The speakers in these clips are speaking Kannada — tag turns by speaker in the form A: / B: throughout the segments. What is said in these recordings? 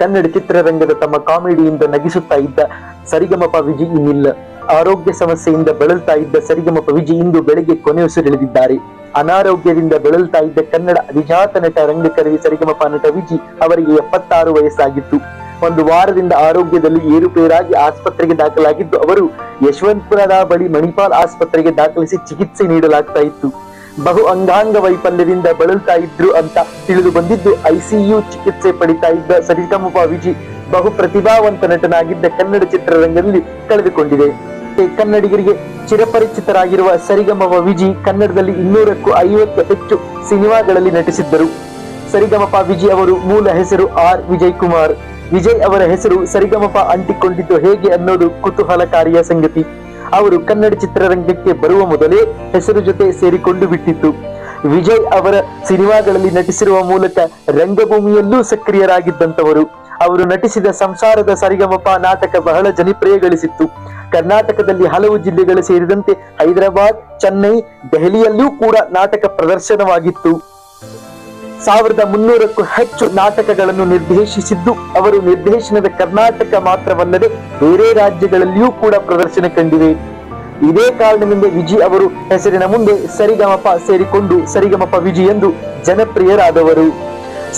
A: ಕನ್ನಡ ಚಿತ್ರರಂಗದ ತಮ್ಮ ಕಾಮಿಡಿಯಿಂದ ನಗಿಸುತ್ತಾ ಇದ್ದ ಸರಿಗಮಪ ವಿಜಿ ಇನ್ನಿಲ್ಲ. ಆರೋಗ್ಯ ಸಮಸ್ಯೆಯಿಂದ ಬಳಲ್ತಾ ಇದ್ದ ಸರಿಗಮಪ ವಿಜಿ ಇಂದು ಬೆಳಗ್ಗೆ ಕೊನೆಯುಸಿರೆಳೆದಿದ್ದಾರೆ ಅನಾರೋಗ್ಯದಿಂದ ಬಳಲ್ತಾ ಇದ್ದ ಕನ್ನಡ ಅಭಿಜಾತ ನಟ ರಂಗಕರ್ವಿ ಸರಿಗಮಪ ನಟ ವಿಜಿ ಅವರಿಗೆ ಎಪ್ಪತ್ತಾರು ವಯಸ್ಸಾಗಿತ್ತು. ಒಂದು ವಾರದಿಂದ ಆರೋಗ್ಯದಲ್ಲಿ ಏರುಪೇರಾಗಿ ಆಸ್ಪತ್ರೆಗೆ ದಾಖಲಾಗಿದ್ದು, ಅವರು ಯಶವಂತಪುರದ ಬಳಿ ಮಣಿಪಾಲ್ ಆಸ್ಪತ್ರೆಗೆ ದಾಖಲಿಸಿ ಚಿಕಿತ್ಸೆ ನೀಡಲಾಗ್ತಾ ಇತ್ತು. ಬಹು ಅಂಗಾಂಗ ವೈಫಲ್ಯದಿಂದ ಬಳಲ್ತಾ ಇದ್ರು ಅಂತ ತಿಳಿದು ಬಂದಿದ್ದು ಐಸಿಯು ಚಿಕಿತ್ಸೆ ಪಡಿತಾ ಇದ್ದ ಸರಿಗಮಪ ವಿಜಿ ಬಹು ಪ್ರತಿಭಾವಂತ ನಟನಾಗಿದ್ದ ಕನ್ನಡ ಚಿತ್ರರಂಗದಲ್ಲಿ ಕಳೆದುಕೊಂಡಿದೆ. ಕನ್ನಡಿಗರಿಗೆ ಚಿರಪರಿಚಿತರಾಗಿರುವ ಸರಿಗಮಪ ವಿಜಿ ಕನ್ನಡದಲ್ಲಿ ಇನ್ನೂರಕ್ಕೂ ಐವತ್ತು ಹೆಚ್ಚು ಸಿನಿಮಾಗಳಲ್ಲಿ ನಟಿಸಿದ್ದರು. ಸರಿಗಮಪ ವಿಜಿ ಅವರು ಮೂಲ ಹೆಸರು ಆರ್. ವಿಜಯ್ ಕುಮಾರ್ ವಿಜಯ್ ಅವರ ಹೆಸರು ಸರಿಗಮಪ ಅಂಟಿಕೊಂಡಿದ್ದು ಹೇಗೆ ಅನ್ನೋದು ಕುತೂಹಲಕಾರಿಯ ಸಂಗತಿ. ಅವರು ಕನ್ನಡ ಚಿತ್ರರಂಗಕ್ಕೆ ಬರುವ ಮೊದಲೇ ಹೆಸರು ಜೊತೆ ಸೇರಿಕೊಂಡು ಬಿಟ್ಟಿತ್ತು. ವಿಜಯ್ ಅವರ ಸಿನಿಮಾಗಳಲ್ಲಿ ನಟಿಸಿರುವ ಮೂಲಕ ರಂಗಭೂಮಿಯಲ್ಲೂ ಸಕ್ರಿಯರಾಗಿದ್ದಂತವರು ಅವರು ನಟಿಸಿದ ಸಂಸಾರದ ಸರಿಗಮಪ ನಾಟಕ ಬಹಳ ಜನಪ್ರಿಯಗಳಿಸಿತ್ತು. ಕರ್ನಾಟಕದಲ್ಲಿ ಹಲವು ಜಿಲ್ಲೆಗಳು ಸೇರಿದಂತೆ ಹೈದರಾಬಾದ್, ಚೆನ್ನೈ, ದೆಹಲಿಯಲ್ಲೂ ಕೂಡ ನಾಟಕ ಪ್ರದರ್ಶನವಾಗಿತ್ತು. ಸಾವಿರದ ಮುನ್ನೂರಕ್ಕೂ ಹೆಚ್ಚು ನಾಟಕಗಳನ್ನು ನಿರ್ದೇಶಿಸಿದ್ದು, ಅವರು ನಿರ್ದೇಶನದ ಕರ್ನಾಟಕ ಮಾತ್ರವಲ್ಲದೆ ಬೇರೆ ರಾಜ್ಯಗಳಲ್ಲಿಯೂ ಕೂಡ ಪ್ರದರ್ಶನ ಕಂಡಿದೆ. ಇದೇ ಕಾರಣದಿಂದ ವಿಜಿ ಅವರು ಹೆಸರಿನ ಮುಂದೆ ಸರಿಗಮಪ ಸೇರಿಕೊಂಡು ಸರಿಗಮಪ ವಿಜಿ ಎಂದು ಜನಪ್ರಿಯರಾದವರು.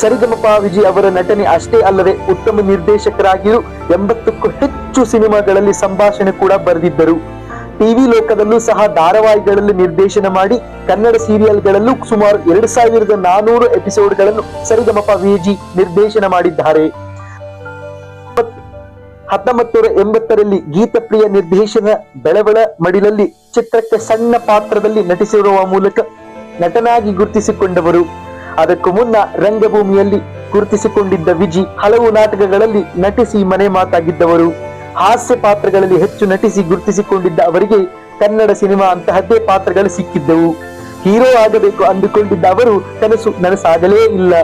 A: ಸರಿಗಮಪ ವಿಜಿ ಅವರ ನಟನೆ ಅಷ್ಟೇ ಅಲ್ಲದೆ ಉತ್ತಮ ನಿರ್ದೇಶಕರಾಗಿಯೂ ಎಂಬತ್ತಕ್ಕೂ ಹೆಚ್ಚು ಸಿನಿಮಾಗಳಲ್ಲಿ ಸಂಭಾಷಣೆ ಕೂಡ ಬರೆದಿದ್ದರು. ಟಿವಿ ಲೋಕದಲ್ಲೂ ಸಹ ಧಾರಾವಾಹಿಗಳಲ್ಲಿ ನಿರ್ದೇಶನ ಮಾಡಿ ಕನ್ನಡ ಸೀರಿಯಲ್ಗಳಲ್ಲೂ ಸುಮಾರು ಎರಡ್ ಸಾವಿರದ ನಾನೂರು ಎಪಿಸೋಡ್ಗಳನ್ನು ಸರಿಗಮಪ ವಿಜಿ ನಿರ್ದೇಶನ ಮಾಡಿದ್ದಾರೆ. ಹತ್ತೊಂಬತ್ತು ನೂರ ಎಂಬತ್ತರಲ್ಲಿ ಗೀತಪ್ರಿಯ ನಿರ್ದೇಶನ ಬೆಳವಳ ಮಡಿಲಲ್ಲಿ ಚಿತ್ರಕ್ಕೆ ಸಣ್ಣ ಪಾತ್ರದಲ್ಲಿ ನಟಿಸಿರುವ ಮೂಲಕ ನಟನಾಗಿ ಗುರುತಿಸಿಕೊಂಡವರು. ಅದಕ್ಕೂ ಮುನ್ನ ರಂಗಭೂಮಿಯಲ್ಲಿ ಗುರುತಿಸಿಕೊಂಡಿದ್ದ ವಿಜಿ ಹಲವು ನಾಟಕಗಳಲ್ಲಿ ನಟಿಸಿ ಮನೆ ಮಾತಾಗಿದ್ದವರು. ಹಾಸ್ಯ ಪಾತ್ರಗಳಲ್ಲಿ ಹೆಚ್ಚು ನಟಿಸಿ ಗುರುತಿಸಿಕೊಂಡಿದ್ದ ಅವರಿಗೆ ಕನ್ನಡ ಸಿನಿಮಾ ಅಂತಹದ್ದೇ ಪಾತ್ರಗಳು ಸಿಕ್ಕಿದ್ದವು. ಹೀರೋ ಆಗಬೇಕು ಅಂದುಕೊಂಡಿದ್ದ ಅವರು ಕನಸು ನನಸಾಗಲೇ ಇಲ್ಲ.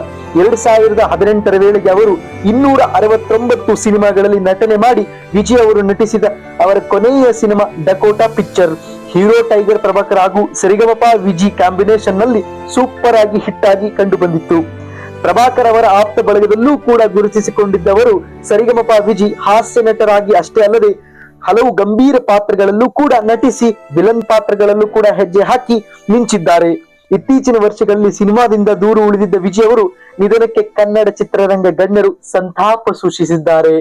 A: ಎರಡು ಸಾವಿರದ ಹದಿನೆಂಟರ ವೇಳೆಗೆ ಅವರು ಇನ್ನೂರ ಅರವತ್ತೊಂಬತ್ತು ಸಿನಿಮಾಗಳಲ್ಲಿ ನಟನೆ ಮಾಡಿ ವಿಜಯ್ ಅವರು ನಟಿಸಿದ ಅವರ ಕೊನೆಯ cinema Dakota picture hero, tiger, Prabhakar ಹಾಗೂ ಸರಿಗಮಪ, ವಿಜಿ ಕಾಂಬಿನೇಷನ್ನಲ್ಲಿ ಸೂಪರ್ ಆಗಿ ಹಿಟ್ ಆಗಿ ಕಂಡು ಬಂದಿತ್ತು. ಪ್ರಭಾಕರ್ ಅವರ ಆಪ್ತ ಬಳಗದಲ್ಲೂ ಕೂಡ ಗುರುತಿಸಿಕೊಂಡಿದ್ದವರು ಸರಿಗಮಪ ವಿಜಿ ಹಾಸ್ಯ ನಟರಾಗಿ ಅಷ್ಟೇ ಅಲ್ಲದೆ ಹಲವು ಗಂಭೀರ ಪಾತ್ರಗಳಲ್ಲೂ ಕೂಡ ನಟಿಸಿ ವಿಲನ್ ಪಾತ್ರಗಳಲ್ಲೂ ಕೂಡ ಹೆಜ್ಜೆ ಹಾಕಿ ಮಿಂಚಿದ್ದಾರೆ. ಇತ್ತೀಚಿನ ವರ್ಷಗಳಲ್ಲಿ ಸಿನಿಮಾದಿಂದ ದೂರ ಉಳಿದಿದ್ದ ವಿಜಯ್ ಅವರು ನಿಧನಕ್ಕೆ ಕನ್ನಡ ಚಿತ್ರರಂಗ ಗಣ್ಯರು ಸಂತಾಪ ಸೂಚಿಸಿದ್ದಾರೆ.